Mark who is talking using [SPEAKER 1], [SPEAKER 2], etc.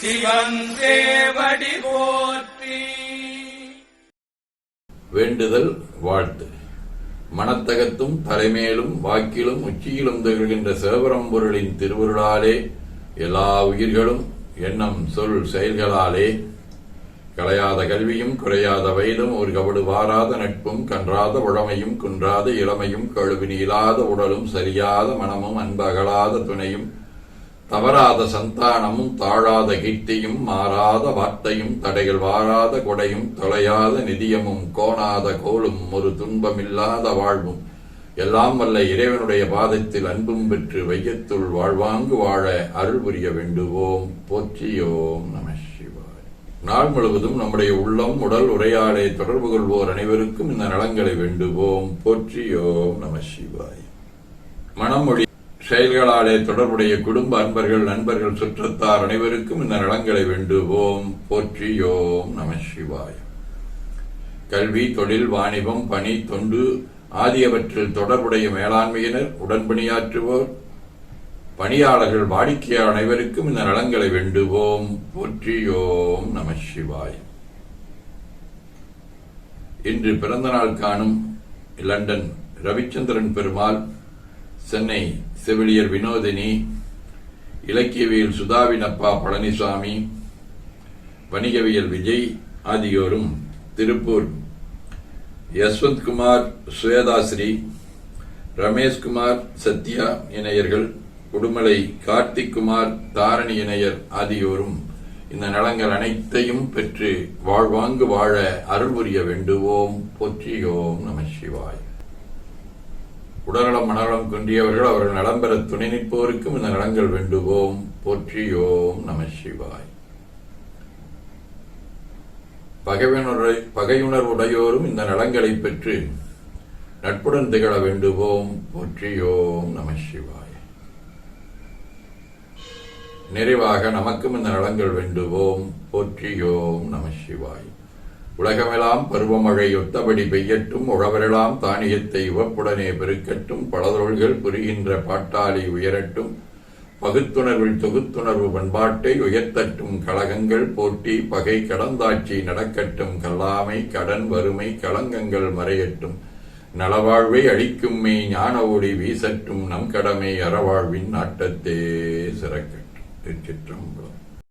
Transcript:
[SPEAKER 1] சிவன் தேவடி போற்றி.
[SPEAKER 2] வேண்டுதல் வாழ்த்து. மனத்தகத்தும் தலைமேலும் வாக்கிலும் உச்சியிலும் திகழ்கின்ற சிவபரம்பொருளின் திருவருளாலே எல்லா உயிர்களும் எண்ணம் சொல் செயல்களாலே கலையாத கல்வியும் குறையாத வயதும் ஒரு கபடு வாராத நட்பும் கன்றாத உழமையும் குன்றாத இளமையும் கழுவினி இல்லாத உடலும் சரியாத மனமும் அன்பகலாத துணையும் தவறாத சந்தானமும் தாழாத கீர்த்தியும் மாறாத வார்த்தையும் தடைகள் வாராத கொடையும் தொலையாத நிதியமும் கோணாத கோலும் ஒரு துன்பமில்லாத வாழ்வும். எல்லாம் வல்ல இறைவனுடைய பாதத்தில் அன்பும் பெற்று வையத்துள் வாழ்வாங்கு வாழ அருள் புரிய வேண்டுவோம். போற்றியோம் நம சிவாய். நாள் முழுவதும் நம்முடைய உள்ளம் உடல் உரையாடை தொடர்பு கொள்வோர் அனைவருக்கும் இந்த நலங்களை வேண்டுவோம். போற்றியோம் நம சிவாய். மனமொழி செயல்களாலே தொடர்புடைய குடும்ப அன்பர்கள் நண்பர்கள் சுற்றத்தார் அனைவருக்கும் இந்த நலங்களை வேண்டுவோம். போற்றியோம் நம சிவாய். கல்வி தொழில் வாணிபம் பணி தொண்டு ஆகியவற்றில் தொடர்புடைய மேலாண்மையினர் உடன்பணியாற்றுவோர் பணியாளர்கள் வாடிக்கையாளர் அனைவருக்கும் இந்த நலங்களை வேண்டுவோம். போற்றியோம் நம சிவாய். இன்று பிறந்தநாள் காணும் லண்டன் ரவிச்சந்திரன் பெருமாள் சென்னை செவிலியர் வினோதினி இலக்கியவியல் சுதாவின் அப்பா பழனிசாமி வணிகவியல் விஜய் ஆகியோரும் திருப்பூர். யஸ்வந்த்குமார் சுவேதாஸ்ரீ ரமேஷ்குமார் சத்யா இணையர்கள் உடுமலை கார்த்திக்குமார் தாரணி இணையர் ஆகியோரும் இந்த நலங்கள் அனைத்தையும் பெற்று வாழ்வாங்கு வாழ அருள் புரிய வேண்டுவோம். போற்றியோம் நம சிவாய். உடல்நலம் மனநலம் குன்றியவர்கள் அவர்கள் நலம் பெற துணை நிற்போருக்கும் இந்த நலங்கள் வேண்டுவோம். போற்றியோம் நம சிவாய். பகைவனுரை பகையுணர்வுடையோரும் இந்த நலங்களை பெற்று நட்புடன் திகழ வேண்டுவோம். போற்றியோம் நம சிவாய். நிறைவாக நமக்கும் இந்த நலங்கள் வேண்டுவோம். போற்றியோம் நம சிவாய். உலகமெல்லாம் பருவமழை ஒத்தபடி பெய்யட்டும் உழவரெல்லாம் தானியத்தை உவப்புடனே பெருக்கட்டும் பலதொழில்கள் புரிகின்ற பாட்டாளி உயரட்டும் பகுத்துணர்வில் தொகுத்துணர்வு பண்பாட்டை உயர்த்தட்டும் கழகங்கள் போட்டி பகை கடந்தாட்சி நடக்கட்டும் கல்லாமை கடன் வறுமை களங்கங்கள் மறையட்டும் நலவாழ்வை அழிக்கும் மெய் ஞான ஒளி வீசட்டும் நம் கடமை அறவாழ்வின் நாட்டத்தே சிறக்கட்டும். திருச்சிற்றம்பலம்.